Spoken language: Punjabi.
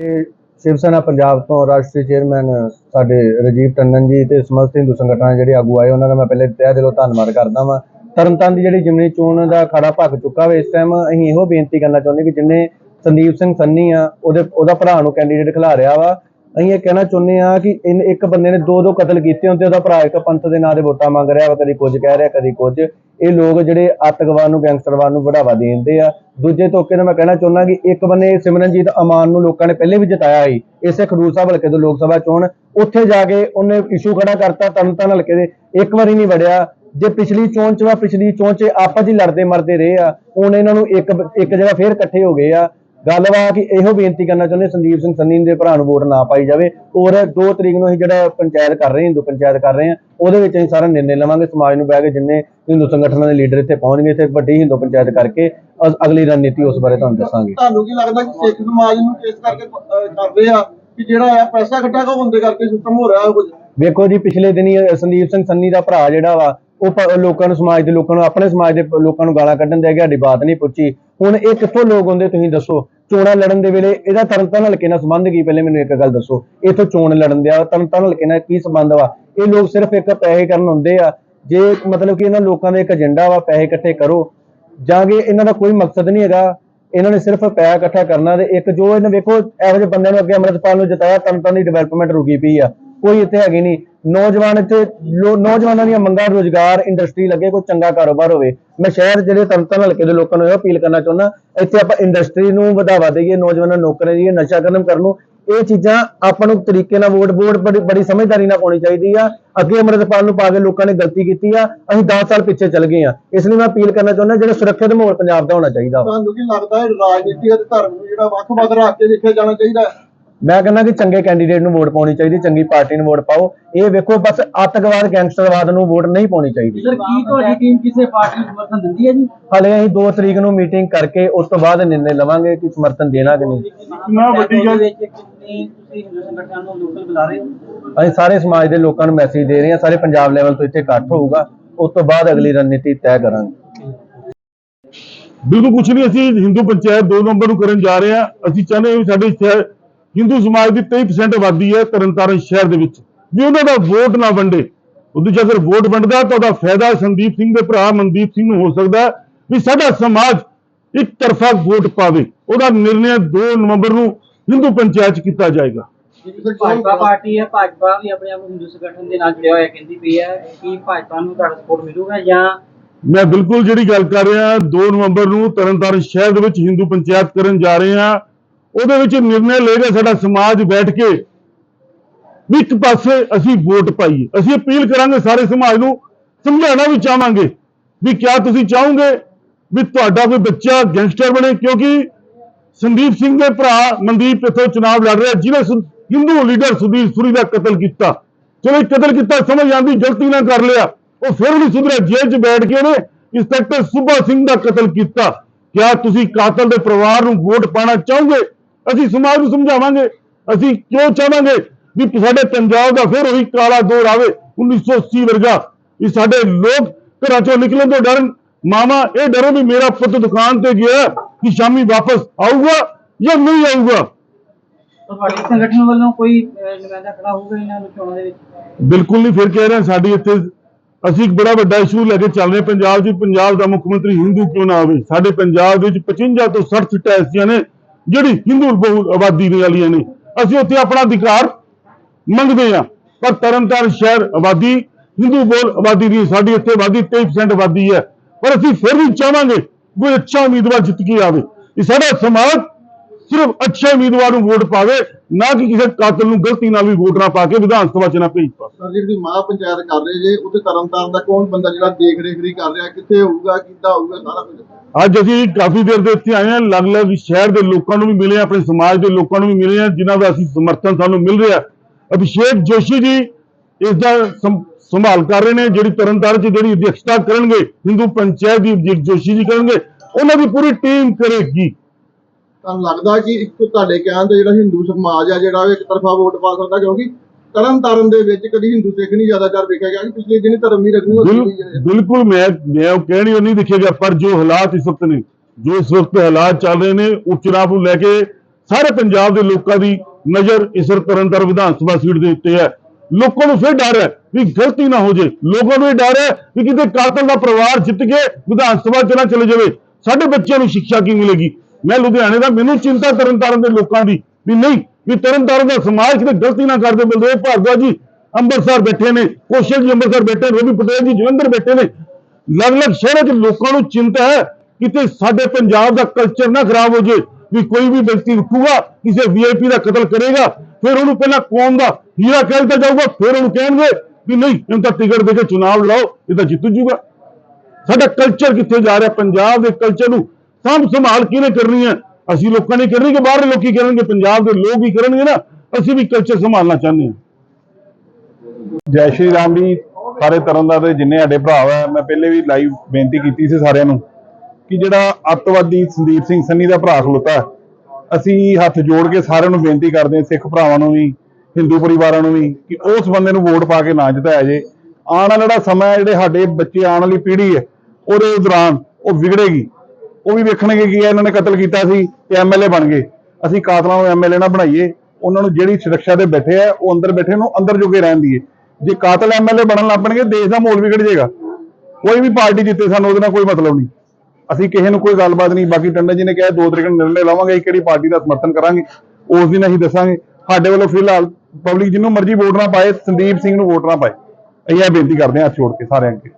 ਇਹ ਸ਼ਿਵ ਸੈਨਾ ਪੰਜਾਬ ਤੋਂ ਰਾਸ਼ਟਰੀ ਚੇਅਰਮੈਨ ਸਾਡੇ ਰਾਜੀਵ ਟੰਡਨ ਜੀ ਤੇ ਸਮਸਤ ਹਿੰਦੂ ਸੰਗਠਨਾਂ ਦੇ ਜਿਹੜੇ ਆਗੂ ਆਏ, ਉਹਨਾਂ ਦਾ ਮੈਂ ਪਹਿਲੇ ਤਹਿ ਦਿਲੋਂ ਧੰਨਵਾਦ ਕਰਦਾ ਵਾਂ। ਤਰਨਤਾਰਨ ਦੀ ਜਿਹੜੀ ਜਿਮਨੀ ਚੋਣ ਦਾ ਖੜਾ ਭੱਗ ਚੁੱਕਾ ਵੇ, ਇਸ ਟਾਈਮ ਅਸੀਂ ਇਹੋ ਬੇਨਤੀ ਕਰਨਾ ਚਾਹੁੰਦੇ ਕਿ ਜਿੰਨੇ ਸੰਦੀਪ ਸਿੰਘ ਸੰਨੀ ਆ, ਉਹਦੇ, ਉਹਦਾ ਭਰਾ ਨੂੰ ਕੈਂਡੀਡੇਟ ਖਿਲਾ ਰਿਹਾ ਵਾ, ਅਸੀਂ ਇਹ ਕਹਿਣਾ ਚਾਹੁੰਦੇ ਆ ਕਿ ਇਨ, ਇੱਕ ਬੰਦੇ ਨੇ ਦੋ ਦੋ ਕਤਲ ਕੀਤੇ ਹੁੰਦੇ, ਉਹਦਾ ਭਰਾ ਇੱਕ ਪੰਥ ਦੇ ਨਾਂ ਦੇ ਵੋਟਾਂ ਮੰਗ ਰਿਹਾ ਵਾ, ਕਦੀ ਕੁਝ ਕਹਿ ਰਿਹਾ, ਕਦੀ ਕੁਝ। ਇਹ ਲੋਕ ਜਿਹੜੇ ਅੱਤਵਾਦ ਨੂੰ, ਗੈਂਗਸਟਰਵਾਦ ਨੂੰ ਵਧਾਵਾ ਦੇ ਦਿੰਦੇ ਆ ਦੂਜੇ ਤੋਕੇ ਨਾਲ ਮੈਂ ਕਹਿਣਾ ਚਾਹੁੰਦਾ ਕਿ ਇੱਕ ਬੰਨੇ ਸਿਮਰਨਜੀਤ ਅਮਾਨ ਨੂੰ ਲੋਕਾਂ ਨੇ ਪਹਿਲੇ ਵੀ ਜਿਤਾਇਆ ਸੀ, ਇਸੇ ਖਡੂਰ ਸਾਹਿਬ ਹਲਕੇ ਤੋਂ ਲੋਕ ਸਭਾ ਚੋਣ, ਉੱਥੇ ਜਾ ਕੇ ਉਹਨੇ ਇਸ਼ੂ ਖੜਾ ਕਰਤਾ ਤਰਨਤਾਰਨ ਹਲਕੇ ਦੇ, ਇੱਕ ਵਾਰੀ ਨਹੀਂ ਵੜਿਆ। ਜੇ ਪਿਛਲੀ ਚੋਣ ਚ ਵਾ, ਪਿਛਲੀ ਚੋਣ ਚ ਆਪਸ ਹੀ ਲੜਦੇ ਮਰਦੇ ਰਹੇ ਆ, ਹੁਣ ਇਹਨਾਂ ਨੂੰ ਇੱਕ ਇੱਕ ਜਗ੍ਹਾ ਫੇਰ ਇਕੱਠੇ ਹੋ ਗਏ ਆ। ਗੱਲ ਵਾ ਕਿ ਇਹੋ ਬੇਨਤੀ ਕਰਨਾ ਚਾਹੁੰਦੇ ਸੰਦੀਪ ਸਿੰਘ ਸੰਨੀ ਦੇ ਭਰਾ ਨੂੰ ਵੋਟ ਨਾ ਪਾਈ ਜਾਵੇ। ਔਰ 2 ਤਰੀਕ ਨੂੰ ਅਸੀਂ ਜਿਹੜਾ ਪੰਚਾਇਤ ਕਰ ਰਹੇ ਹਾਂ ਹਿੰਦੂ ਪੰਚਾਇਤ ਕਰ ਰਹੇ ਹਾਂ ਉਹਦੇ ਵਿੱਚ ਅਸੀਂ ਸਾਰਾ ਨਿਰਣੇ ਲਵਾਂਗੇ। ਸਮਾਜ ਨੂੰ ਬਹਿ ਕੇ ਜਿੰਨੇ ਹਿੰਦੂ ਸੰਗਠਨਾਂ ਦੇ ਲੀਡਰ ਇੱਥੇ ਪਹੁੰਚਣਗੇ ਇੱਥੇ ਵੱਡੀ ਹਿੰਦੂ ਪੰਚਾਇਤ ਕਰਕੇ ਅਗਲੀ ਰਣਨੀਤੀ ਉਸ ਬਾਰੇ ਤੁਹਾਨੂੰ ਦੱਸਾਂਗੇ। ਤੁਹਾਨੂੰ ਕੀ ਲੱਗਦਾ ਕਿ ਸਿੱਖ ਸਮਾਜ ਨੂੰ ਇਸ ਕਰਕੇ ਅਹ, ਕਰਦੇ ਆ ਕਿ ਜਿਹੜਾ ਆ ਪੈਸਾ ਇਕੱਠਾ ਕੋ ਦੇ ਕਰਕੇ ਸਿਸਟਮ ਹੋ ਰਿਹਾ ਕੁਝ ਵੇਖੋ ਜੀ ਪਿਛਲੇ ਦਿਨੀ ਸੰਦੀਪ ਸਿੰਘ ਸੰਨੀ ਦਾ ਭਰਾ ਜਿਹੜਾ ਵਾ ਉਹ ਲੋਕਾਂ ਨੂੰ ਸਮਾਜ ਦੇ ਲੋਕਾਂ ਨੂੰ ਆਪਣੇ ਸਮਾਜ ਦੇ ਲੋਕਾਂ ਨੂੰ ਗਾਲਾਂ ਕੱਢਣ ਦੇ ਸਾਡੀ ਬਾਤ ਨਹੀਂ ਪੁੱਛੀ। ਹੁਣ ਇਹ ਕਿੱਥੋਂ ਲੋਕ ਹੁੰਦੇ ਤੁਸੀਂ ਦੱਸੋ? ਚੋਣਾਂ ਲੜਨ ਦੇ ਵੇਲੇ ਇਹਦਾ ਤਰਨਤਾਰਨ ਹਲਕੇ ਨਾਲ ਸੰਬੰਧ ਕੀ? ਪਹਿਲੇ ਮੈਨੂੰ ਇੱਕ ਗੱਲ ਦੱਸੋ। ਇਥੋਂ ਚੋਣ ਲੜਨ ਦੇ ਦਿਆ ਤਰਨਤਾਰਨ ਹਲਕੇ ਨਾਲ ਕੀ ਸੰਬੰਧ ਵਾ? ਇਹ ਲੋਕ ਸਿਰਫ ਇੱਕ ਪੈਸੇ ਕਰਨ ਹੁੰਦੇ ਆ। ਜੇ ਮਤਲਬ ਕਿ ਇਹਨਾਂ ਲੋਕਾਂ ਦਾ ਇੱਕ ਏਜੰਡਾ ਵਾ, ਪੈਸੇ ਇਕੱਠੇ ਕਰੋ। ਜਾਂ ਕਿ ਇਹਨਾਂ ਦਾ ਕੋਈ ਮਕਸਦ ਨਹੀਂ ਹੈਗਾ। ਇਹਨਾਂ ਨੇ ਸਿਰਫ ਪੈਸਾ ਇਕੱਠਾ ਕਰਨਾ ਤੇ ਇੱਕ ਜੋ ਇਹਨੇ ਵੇਖੋ, ਇਹੋ ਜਿਹੇ ਬੰਦਿਆਂ ਨੂੰ ਅੱਗੇ ਅੰਮ੍ਰਿਤਪਾਲ ਨੂੰ ਜਿਤਾਇਆ, ਤਰਨਤਾਰਨ ਦੀ ਡਿਵੈਲਪਮੈਂਟ ਰੁਕੀ ਪਈ ਆ। ਕੋਈ ਇੱਥੇ ਹੈਗੀ ਨਹੀਂ। ਨੌਜਵਾਨ ਇੱਥੇ ਨੌਜਵਾਨਾਂ ਦੀਆਂ ਮੰਗਾਂ, ਰੋਜ਼ਗਾਰ ਇੰਡਸਟਰੀ ਲੱਗੇ, ਕੋਈ ਚੰਗਾ ਕਾਰੋਬਾਰ ਹੋਵੇ। ਮੈਂ ਸ਼ਹਿਰ ਜਿਹੜੇ ਤਰਨਤਾਰਨ ਹਲਕੇ ਦੇ ਲੋਕਾਂ ਨੂੰ ਇਹ ਅਪੀਲ ਕਰਨਾ ਚਾਹੁੰਦਾ, ਇੱਥੇ ਆਪਾਂ ਇੰਡਸਟਰੀ ਨੂੰ ਵਧਾਵਾ ਦੇਈਏ, ਨੌਜਵਾਨਾਂ ਨੂੰ ਨੌਕਰੀਆਂ ਦੇਈਏ, ਨਸ਼ਾ ਕਰਨ ਕਰਨ ਨੂੰ। ਇਹ ਚੀਜ਼ਾਂ ਆਪਾਂ ਨੂੰ ਤਰੀਕੇ ਨਾਲ ਵੋਟ ਬੋਰਡ ਬੜੀ ਬੜੀ ਸਮਝਦਾਰੀ ਨਾਲ ਪਾਉਣੀ ਚਾਹੀਦੀ ਆ। ਅੱਗੇ ਅੰਮ੍ਰਿਤਪਾਲ ਨੂੰ ਪਾ ਕੇ ਲੋਕਾਂ ਨੇ ਗਲਤੀ ਕੀਤੀ ਆ, ਅਸੀਂ 10 ਸਾਲ ਪਿੱਛੇ ਚੱਲ ਗਏ ਆ। ਇਸ ਲਈ ਮੈਂ ਅਪੀਲ ਕਰਨਾ ਚਾਹੁੰਦਾ, ਜਿਹੜਾ ਸੁਰੱਖਿਅਤ ਮਾਹੌਲ ਪੰਜਾਬ ਦਾ ਹੋਣਾ ਚਾਹੀਦਾ ਤੁਹਾਨੂੰ ਕੀ ਲੱਗਦਾ ਹੈ, ਰਾਜਨੀਤੀ ਅਤੇ ਧਰਮ ਨੂੰ ਜਿਹੜਾ ਵੱਖ-ਵੱਖ ਰੱਖ ਕੇ ਦੇਖਿਆ ਜਾਣਾ ਚਾਹੀਦਾ ਮੈਂ ਕਹਿੰਦਾ ਕਿ ਚੰਗੇ ਕੈਂਡੀਡੇਟ ਨੂੰ ਵੋਟ ਪਾਉਣੀ ਚਾਹੀਦੀ ਚੰਗੀ ਪਾਰਟੀ ਨੂੰ ਵੋਟ ਪਾਓ। ਇਹ ਵੇਖੋ ਬਸ ਅੱਤਵਾਦ ਗੈਂਗਸਟਰਵਾਦ ਨੂੰ ਵੋਟ ਨਹੀਂ ਪਾਉਣੀ ਚਾਹੀਦੀ। ਸਰ ਕੀ ਤੁਹਾਡੀ ਟੀਮ ਕਿਸੇ ਪਾਰਟੀ ਨੂੰ ਸਮਰਥਨ ਦਿੰਦੀ ਹੈ ਜੀ? ਹਾਲੇ ਅਸੀਂ 2 ਤਰੀਕ ਨੂੰ ਮੀਟਿੰਗ ਕਰਕੇ ਉਸ ਤੋਂ ਬਾਅਦ ਨਿਰਣੇ ਲਵਾਂਗੇ ਕਿ ਸਮਰਥਨ ਦੇਣਾ ਕਿ ਨਹੀਂ। ਨਾ ਵੱਡੀ ਗੱਲ ਵਿੱਚ ਕਿੰਨੀ ਤੁਸੀਂ ਹਿੰਦੂ ਸੰਗਠਨਾਂ ਨੂੰ ਲੋਕਲ ਬੁਲਾ ਰਹੇ ਹੋ? ਅਸੀਂ ਸਾਰੇ ਸਮਾਜ ਦੇ ਲੋਕਾਂ ਨੂੰ ਮੈਸੇਜ ਦੇ ਰਹੇ ਹਾਂ ਸਾਰੇ ਪੰਜਾਬ ਲੈਵਲ ਤੋਂ ਇੱਥੇ ਇਕੱਠ ਹੋਊਗਾ। ਉਸ ਤੋਂ ਬਾਅਦ ਅਗਲੀ ਰਣਨੀਤੀ ਤੈਅ ਕਰਾਂਗੇ। ਬਿਲਕੁਲ ਕੁਛ ਨਹੀਂ ਅਸੀਂ ਹਿੰਦੂ ਪੰਚਾਇਤ 2 ਨੰਬਰ ਨੂੰ ਕਰਨ ਜਾ ਰਹੇ ਹਾਂ। ਅਸੀਂ ਚਾਹੁੰਦੇ ਹਾਂ ਵੀ ਸਾਡੇ ਹਿੰਦੂ ਸਮਾਜ ਦੀ 23% ਆਬਾਦੀ ਹੈ ਤਰਨਤਾਰਨ ਸ਼ਹਿਰ ਦੇ ਵਿੱਚ। ਵੀ ਉਹਨਾਂ ਦਾ ਵੋਟ ਨਾ ਵੰਡੇ ਉਹਦੇ ਜੇ ਅਗਰ ਵੋਟ ਵੰਡਦਾ ਤਾਂ ਉਹਦਾ ਫਾਇਦਾ ਸੰਦੀਪ ਸਿੰਘ ਦੇ ਭਰਾ ਮਨਦੀਪ ਸਿੰਘ ਨੂੰ ਹੋ ਸਕਦਾ ਵੀ ਸਾਡਾ ਸਮਾਜ ਇੱਕ ਤਰਫਾ ਵੋਟ ਪਾਵੇ। ਉਹਦਾ ਨਿਰਣੈ 2 ਨਵੰਬਰ ਨੂੰ ਹਿੰਦੂ ਪੰਚਾਇਤ 'ਚ ਕੀਤਾ ਜਾਏਗਾ। ਭਾਜਪਾ ਪਾਰਟੀ ਹੈ ਭਾਜਪਾ ਵੀ ਆਪਣੇ ਆਪ ਨੂੰ ਹਿੰਦੂ ਸੰਗਠਨ ਦੇ ਨਾਲ ਜੁੜਿਆ ਹੋਇਆ ਕਹਿੰਦੀ ਪਈ ਹੈ ਕਿ ਭਾਜਪਾ ਨੂੰ ਤੁਹਾਡਾ ਸਪੋਰਟ ਮਿਲੂਗਾ ਜਾਂ ਮੈਂ ਬਿਲਕੁਲ ਜਿਹੜੀ ਗੱਲ ਕਰ ਰਿਹਾ 2 ਨਵੰਬਰ ਨੂੰ ਤਰਨਤਾਰਨ ਸ਼ਹਿਰ ਦੇ ਵਿੱਚ ਹਿੰਦੂ ਪੰਚਾਇਤ ਕਰਨ ਜਾ ਰਹੇ ਹਾਂ। ਉਹਦੇ ਵਿੱਚ ਨਿਰਣੈ ਲਏਗਾ ਸਾਡਾ ਸਮਾਜ ਬੈਠ ਕੇ ਵੀ ਇੱਕ ਪਾਸੇ ਅਸੀਂ ਵੋਟ ਪਾਈਏ। ਅਸੀਂ ਅਪੀਲ ਕਰਾਂਗੇ ਸਾਰੇ ਸਮਾਜ ਨੂੰ, ਸਮਝਾਉਣਾ ਵੀ ਚਾਹਾਂਗੇ ਵੀ ਕਿਆ ਤੁਸੀਂ ਚਾਹੋਗੇ ਵੀ ਤੁਹਾਡਾ ਕੋਈ ਬੱਚਾ ਗੈਂਗਸਟਰ ਬਣੇ, ਕਿਉਂਕਿ ਸੰਦੀਪ ਸਿੰਘ ਦੇ ਭਰਾ ਮਨਦੀਪ ਇੱਥੋਂ ਚੁਣਾਵ ਲੜ ਰਿਹਾ, ਜਿਹਨੇ ਹਿੰਦੂ ਲੀਡਰ ਸੁਦੀਪ ਸੁਰੀ ਦਾ ਕਤਲ ਕੀਤਾ। ਚਲੋ ਕਤਲ ਕੀਤਾ, ਸਮਝ ਆਂਦੀ ਗਲਤੀ ਨਾ ਕਰ ਲਿਆ। ਉਹ ਫਿਰ ਵੀ ਸੁਧਰਿਆ, ਜੇਲ੍ਹ 'ਚ ਬੈਠ ਕੇ ਉਹਨੇ ਇੰਸਪੈਕਟਰ ਸੁਭਾ ਸਿੰਘ ਦਾ ਕਤਲ ਕੀਤਾ। ਕਿਆ ਤੁਸੀਂ ਕਾਤਲ ਦੇ ਪਰਿਵਾਰ ਨੂੰ ਵੋਟ ਪਾਣਾ ਚਾਹੋਗੇ? ਅਸੀਂ ਸਮਾਜ ਨੂੰ ਸਮਝਾਵਾਂਗੇ ਅਸੀਂ ਕਿਉਂ ਚਾਹਾਂਗੇ ਵੀ ਸਾਡੇ ਪੰਜਾਬ ਦਾ ਫਿਰ ਉਹੀ ਕਾਲਾ ਦੌਰ ਆਵੇ 1980 ਵਰਗਾ ਵੀ ਸਾਡੇ ਲੋਕ ਘਰਾਂ ਚੋਂ ਨਿਕਲਣ ਤੋਂ ਡਰਨ। ਮਾਮਾ ਇਹ ਡਰੋ ਵੀ ਮੇਰਾ ਪੁੱਤ ਦੁਕਾਨ ਤੇ ਗਿਆ ਕਿ ਸ਼ਾਮੀ ਵਾਪਸ ਆਊਗਾ ਜਾਂ ਨਹੀਂ ਆਊਗਾ। ਤੁਹਾਡੇ ਸੰਗਠਨ ਵੱਲੋਂ ਕੋਈ ਅਹ, ਨੁਮਾਇੰਦਾ ਖੜਾ ਹੋਊਗਾ ਇਹਨਾਂ ਨੂੰ ਚੋਣਾਂ ਦੇ ਵਿੱਚ? ਬਿਲਕੁਲ ਨਹੀਂ ਫਿਰ ਕਹਿ ਰਹੇ ਸਾਡੀ ਇੱਥੇ ਅਸੀਂ ਇੱਕ ਬੜਾ ਵੱਡਾ ਇਸ਼ੂ ਲੈ ਕੇ ਚੱਲ ਰਹੇ ਪੰਜਾਬ 'ਚ ਪੰਜਾਬ ਦਾ ਮੁੱਖ ਮੰਤਰੀ ਹਿੰਦੂ ਕਿਉਂ ਨਾ ਹੋਵੇ ਸਾਡੇ ਪੰਜਾਬ ਦੇ ਵਿੱਚ 55 ਤੋਂ 60 ਸੀਟਾਂ ਐਸੀਆਂ ਨੇ ਜਿਹੜੀ ਹਿੰਦੂ ਬਹੁ ਆਬਾਦੀ ਦੇ ਵਾਲੀਆਂ ਨੇ। ਅਸੀਂ ਉੱਥੇ ਆਪਣਾ ਅਧਿਕਾਰ ਮੰਗਦੇ ਹਾਂ। ਪਰ ਤਰਨਤਾਰਨ ਸ਼ਹਿਰ ਆਬਾਦੀ, ਹਿੰਦੂ ਬੋਲ ਆਬਾਦੀ ਦੀ ਸਾਡੀ ਇੱਥੇ ਆਬਾਦੀ 23% ਆਬਾਦੀ ਹੈ। ਪਰ ਅਸੀਂ ਫਿਰ ਵੀ ਚਾਹਾਂਗੇ ਕੋਈ ਅੱਛਾ ਉਮੀਦਵਾਰ ਜਿੱਤ ਕੇ ਆਵੇ। ਇਹ ਸਾਡਾ ਸਮਾਜ ਸਿਰਫ ਅੱਛੇ ਉਮੀਦਵਾਰ ਨੂੰ ਵੋਟ ਪਾਵੇ ਨਾ ਕਿ ਕਿਸੇ ਕਾਤਲ ਨੂੰ ਗਲਤੀ ਨਾਲ ਵੀ ਵੋਟ ਨਾ ਪਾ ਕੇ ਵਿਧਾਨ ਸਭਾ 'ਚ ਨਾ ਭੇਜ ਪਾਵੇ। ਸਰ ਜਿਹੜੀ ਮਹਾ ਪੰਚਾਇਤ ਕਰ ਰਹੇ ਜੇ ਉਹਦੇ ਤਰਨਤਾਰਨ ਦਾ ਕੌਣ ਬੰਦਾ ਜਿਹੜਾ ਦੇਖ ਰੇਖ ਨਹੀਂ ਕਰ ਰਿਹਾ ਕਿੱਥੇ ਹੋਊਗਾ ਕਿੱਦਾਂ ਹੋਊਗਾ ਸਾਰਾ ਕੁਝ ਅੱਜ ਅਸੀਂ ਕਾਫੀ ਦੇਰ ਦੇ ਇੱਥੇ ਆਏ ਹਾਂ ਅਲੱਗ-ਅਲੱਗ ਸ਼ਹਿਰ ਦੇ ਲੋਕਾਂ ਨੂੰ ਵੀ ਮਿਲੇ ਆਪਣੇ ਸਮਾਜ ਦੇ ਲੋਕਾਂ ਨੂੰ ਵੀ ਮਿਲੇ ਹਾਂ ਜਿਨ੍ਹਾਂ ਦਾ ਅਸੀਂ ਸਮਰਥਨ ਸਾਨੂੰ ਮਿਲ ਰਿਹਾ। ਅਭਿਸ਼ੇਕ ਜੋਸ਼ੀ ਜੀ ਇਸ ਦਾ ਸੰਭਾਲ ਕਰ ਰਹੇ ਨੇ ਜਿਹੜੀ ਤਰਨਤਾਰਨ 'ਚ ਜਿਹੜੀ ਅਧਿਕਸ਼ਤਾ ਕਰਨਗੇ ਹਿੰਦੂ ਪੰਚਾਇਤ ਦੀ ਅਭਿਸ਼ੇਕ ਜੋਸ਼ੀ ਜੀ ਕਰਨਗੇ ਉਹਨਾਂ ਦੀ ਪੂਰੀ ਟੀਮ ਕਰੇਗੀ। ਤੁਹਾਨੂੰ ਲੱਗਦਾ ਕਿ ਇੱਕ ਤੁਹਾਡੇ ਕਹਿਣ ਤੇ ਜਿਹੜਾ ਹਿੰਦੂ ਸਮਾਜ ਆ ਜਿਹੜਾ ਉਹ ਇੱਕ ਤਰਫਾ ਵੋਟ ਪਾ ਸਕਦਾ ਕਿਉਂਕਿ ਤਰਨਤਾਰਨ ਦੇ ਵਿੱਚ ਕਦੀ ਹਿੰਦੂ ਸਿੱਖ ਨਹੀਂ ਜ਼ਿਆਦਾਤਰ ਵੇਖਿਆ ਗਿਆ ਕਿ ਪਿਛਲੇ ਦਿਨੀ ਧਰਮ ਨਹੀਂ ਰੱਖਣੀ ਬਿਲਕੁਲ ਮੈਂ ਮੈਂ ਉਹ ਕਹਿਣੀ ਉਹ ਨਹੀਂ ਦੇਖਿਆ ਗਿਆ ਪਰ ਜੋ ਹਾਲਾਤ ਇਸ ਵਕਤ ਨੇ ਜੋ ਇਸ ਵਕਤ ਹਾਲਾਤ ਚੱਲ ਰਹੇ ਨੇ ਉਹ ਚੁਣਾਵ ਨੂੰ ਲੈ ਕੇ ਸਾਰੇ ਪੰਜਾਬ ਦੇ ਲੋਕਾਂ ਦੀ ਨਜ਼ਰ ਇਸ ਤਰਨਤਾਰਨ ਵਿਧਾਨ ਸਭਾ ਸੀਟ ਦੇ ਉੱਤੇ ਹੈ। ਲੋਕਾਂ ਨੂੰ ਫਿਰ ਡਰ ਹੈ ਵੀ ਗਲਤੀ ਨਾ ਹੋ ਜੇ। ਲੋਕਾਂ ਨੂੰ ਇਹ ਡਰ ਹੈ ਵੀ ਕਿਤੇ ਕਾਤਲ ਦਾ ਪਰਿਵਾਰ ਜਿੱਤ ਕੇ ਵਿਧਾਨ ਸਭਾ ਚ ਨਾ ਚਲੇ ਜਾਵੇ। ਸਾਡੇ ਬੱਚਿਆਂ ਨੂੰ ਸਿੱਖਿਆ ਕੀ ਮਿਲੇਗੀ? ਮੈਂ ਲੁਧਿਆਣੇ ਦਾ ਮੈਨੂੰ ਚਿੰਤਾ ਤਰਨਤਾਰਨ ਦੇ ਲੋਕਾਂ ਦੀ ਵੀ ਨਹੀਂ, ਵੀ ਤਰਨਤਾਰਨ ਦਾ ਸਮਾਜ ਕਿਤੇ ਗਲਤੀ ਨਾ ਕਰਦੇ ਮਿਲਦੇ ਭਾਰਦਵਾਜ ਜੀ, ਅੰਮ੍ਰਿਤਸਰ ਬੈਠੇ ਨੇ, ਕੋਸ਼ਲ ਜੀ ਅੰਮ੍ਰਿਤਸਰ ਬੈਠੇ ਨੇ ਰੋਬੀ ਪਟੇਲ ਜੀ, ਜਲੰਧਰ ਬੈਠੇ ਨੇ। ਅਲੱਗ-ਅਲੱਗ ਸ਼ਹਿਰਾਂ 'ਚ ਲੋਕਾਂ ਨੂੰ ਚਿੰਤਾ ਹੈ ਕਿਤੇ ਸਾਡੇ ਪੰਜਾਬ ਦਾ ਕਲਚਰ ਨਾ ਖਰਾਬ ਹੋ ਜੇ ਵੀ ਕੋਈ ਵੀ ਵਿਅਕਤੀ ਉੱਠੂਗਾ ਕਿਸੇ ਵੀਆਈਪੀ ਦਾ ਕਤਲ ਕਰੇਗਾ, ਫਿਰ ਉਹਨੂੰ ਪਹਿਲਾਂ ਕੌਮ ਦਾ ਹੀਰਾ ਕਹਿ ਦਿੱਤਾ ਜਾਊਗਾ, ਫਿਰ ਉਹਨੂੰ ਕਹਿਣਗੇ ਵੀ ਨਹੀਂ, ਇਹਨੂੰ ਤਾਂ ਟਿਕਟ ਦੇ ਕੇ ਚੁਣਾਵ ਲੜਾਓ, ਇਹ ਤਾਂ ਜਿੱਤ ਜੂਗਾ। ਸਾਡਾ ਕਲਚਰ ਕਿੱਥੇ ਜਾ ਰਿਹਾ? ਪੰਜਾਬ ਦੇ ਕਲਚਰ ਨੂੰ ਸਾਂਭ ਸੰਭਾਲ ਕਿਹਨੇ ਕਰਨੀ ਹੈ? ਅਸੀਂ ਲੋਕਾਂ ਨੇ ਕਰਨੀ ਕਿ ਬਾਹਰਲੇ ਲੋਕੀ ਕਰਨਗੇ? ਪੰਜਾਬ ਦੇ ਲੋਕ ਹੀ ਕਰਨਗੇ ਨਾ। ਅਸੀਂ ਵੀ ਕਲਚਰ ਸੰਭਾਲਣਾ ਚਾਹੁੰਦੇ ਹਾਂ। ਜੈ ਸ਼੍ਰੀ ਰਾਮ ਜੀ, ਸਾਰੇ ਤਰਨਦਾਰ ਦੇ ਜਿੰਨੇ ਸਾਡੇ ਭਰਾ ਵਾ ਮੈਂ ਪਹਿਲੇ ਵੀ ਲਾਈਵ ਬੇਨਤੀ ਕੀਤੀ ਸੀ ਸਾਰਿਆਂ ਨੂੰ ਕਿ ਜਿਹੜਾ ਅੱਤਵਾਦੀ ਸੰਦੀਪ ਸਿੰਘ ਸੰਨੀ ਦਾ ਭਰਾ ਖਲੋਤਾ ਅਸੀਂ ਹੱਥ ਜੋੜ ਕੇ ਸਾਰਿਆਂ ਨੂੰ ਬੇਨਤੀ ਕਰਦੇ ਹਾਂ, ਸਿੱਖ ਭਰਾਵਾਂ ਨੂੰ ਵੀ, ਹਿੰਦੂ ਪਰਿਵਾਰਾਂ ਨੂੰ ਵੀ, ਕਿ ਉਸ ਬੰਦੇ ਨੂੰ ਵੋਟ ਪਾ ਕੇ ਨਾ ਜਿਤਾਇਆ ਜੇ ਆਉਣ ਵਾਲਾ ਜਿਹੜਾ ਸਮਾਂ ਜਿਹੜੇ ਸਾਡੇ ਬੱਚੇ ਆਉਣ ਵਾਲੀ ਪੀੜ੍ਹੀ ਹੈ, ਉਹਦੇ ਦੌਰਾਨ ਉਹ ਵਿਗੜੇਗੀ। ਉਹ ਵੀ ਵੇਖਣਗੇ ਕਿ ਇਹਨਾਂ ਨੇ ਕਤਲ ਕੀਤਾ ਸੀ ਤੇ ਐਮਐਲਏ ਬਣ ਗਏ। ਅਸੀਂ ਕਾਤਲਾਂ ਨੂੰ ਐਮਐਲਏ ਨਾ ਬਣਾਈਏ, ਉਹਨਾਂ ਨੂੰ ਜਿਹੜੀ ਸੁਰੱਖਿਆ ਤੇ ਬੈਠੇ ਆ, ਉਹ ਅੰਦਰ ਬੈਠੇ ਨੂੰ ਅੰਦਰ ਜੋਗੇ ਰਹਿਣ ਦੀਏ। ਜੇ ਕਾਤਲ ਐਮਐਲਏ ਬਣਨ ਲੱਗ ਪਣਗੇ, ਦੇਸ਼ ਦਾ ਮਾਹੌਲ ਵਿਗੜ ਜਾਏਗਾ। ਕੋਈ ਵੀ ਪਾਰਟੀ ਜਿੱਤੇ ਸਾਨੂੰ ਉਹਦੇ ਨਾਲ ਕੋਈ ਮਤਲਬ ਨਹੀਂ। ਅਸੀਂ ਕਿਸੇ ਨੂੰ ਕੋਈ ਗੱਲਬਾਤ ਨਹੀਂ, ਬਾਕੀ ਟੰਡਾ ਜੀ ਨੇ ਕਿਹਾ, ਦੋ ਤਰੀਕੇ ਨੂੰ ਨਿਰਣੇ ਲਾਵਾਂਗੇ ਕਿਹੜੀ ਪਾਰਟੀ ਦਾ ਸਮਰਥਨ ਕਰਾਂਗੇ, ਉਸ ਦਿਨ ਅਸੀਂ ਦੱਸਾਂਗੇ। ਸਾਡੇ ਵੱਲੋਂ ਫਿਲਹਾਲ ਪਬਲਿਕ ਜਿਹਨੂੰ ਮਰਜ਼ੀ ਵੋਟ ਨਾ ਪਾਏ, ਸੰਦੀਪ ਸਿੰਘ ਨੂੰ ਵੋਟ ਨਾ ਪਾਏ। ਅਸੀਂ ਇਹ ਬੇਨਤੀ ਕਰਦੇ ਹਾਂ ਹੱਥ ਜੋੜ ਕੇ ਸਾਰਿਆਂ ਅੱਗੇ।